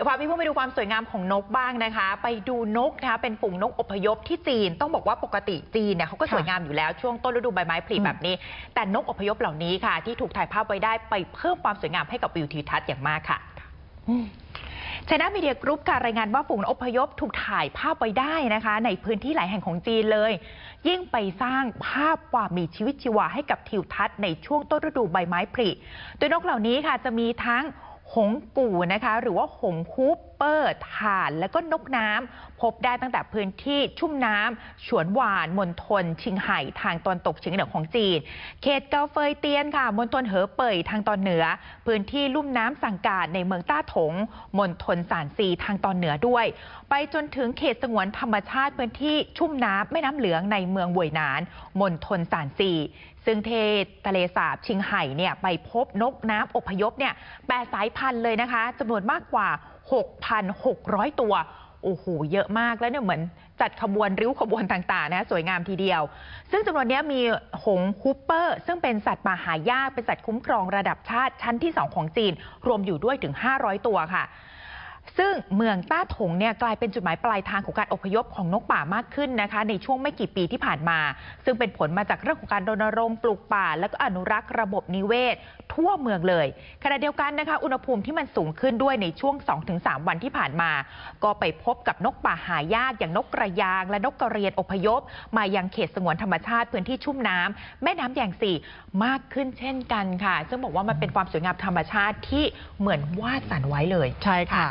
เดี๋ยวพาพี่พุ่งไปดูความสวยงามของนกบ้างนะคะ ไปดูนกนะคะเป็นฝูงนกอพยพที่จีน ต้องบอกว่าปกติจีนเนี่ยเขาก็สวยงามอยู่แล้วช่วงต้นฤดูใบไม้ผลิแบบนี้ แต่นกอพยพเหล่านี้ค่ะ ที่ถูกถ่ายภาพไว้ได้ไปเพิ่มความสวยงามให้กับวิวทิวทัศน์อย่างมากค่ะชนะมีเดียกรุ๊ปการรายงานว่าฝูงนกอพยพถูกถ่ายภาพไว้ได้นะคะ ในพื้นที่หลายแห่งของจีนเลย ยิ่งไปสร้างภาพความมีชีวิตชีวาให้กับทิวทัศน์ในช่วงต้นฤดูใบไม้ผลิโดยนกเหล่านี้ค่ะจะมีทั้ง หงกู่นะคะหรือว่าหงคูปเปอร์ถ่าน และก็นกน้ำพบได้ตั้งแต่พื้นที่ชุ่มน้ำฉวนหวานมณฑลชิงไห่ทางตอนตกเฉียงเหนือของจีน เขตเกาเฟยเตียนค่ะมณฑลเหอเป่ยทางตอนเหนือ พื้นที่ลุ่มน้ำสังกาดในเมืองต้าถงมณฑลสานซีทางตอนเหนือด้วย ไปจนถึงเขตสงวนธรรมชาติพื้นที่ชุ่มน้ำแม่น้ำเหลืองในเมืองเวยหนานมณฑลสานซีซึ่งเทศทะเลสาบชิงไห่เนี่ยไปพบนกน้ำอพยพเนี่ยแปดสายพันธุ์เลยนะคะจำนวนมากกว่า 6,600 ตัว โอ้โหเยอะมากแล้วเนี่ยเหมือนจัดขบวนริ้วขบวนต่างๆนะสวยงามทีเดียว ซึ่งจำนวนนี้มีหงฮูปเปอร์ ซึ่งเป็นสัตว์ป่าหายากเป็นสัตว์คุ้มครองระดับชาติชั้นที่ 2 ของจีน รวมอยู่ด้วยถึง 500 ตัวค่ะ ซึ่งเมืองต้าถงเนี่ยกลายเป็นจุดหมายปลายทางของการอพยพของนกป่ามากขึ้นนะคะ ในช่วงไม่กี่ปีที่ผ่านมา ซึ่งเป็นผลมาจากเรื่องของการรณรงค์ปลูกป่า และก็อนุรักษ์ระบบนิเวศ ทั่วเมืองเลยขณะเดียวกันนะคะ อุณหภูมิที่มันสูงขึ้นด้วยในช่วง 2-3 วันที่ผ่านมา ก็ไปพบกับนกป่าหายากอย่างนกกระยาง และนกกระเรียนอพยพ มายังเขตสงวนธรรมชาติพื้นที่ชุ่มน้ำแม่น้ำแยงสีมากขึ้นเช่นกันค่ะ ซึ่งบอกว่ามันเป็นความสวยงามธรรมชาติที่เหมือนวาดฝันไว้เลยใช่ค่ะ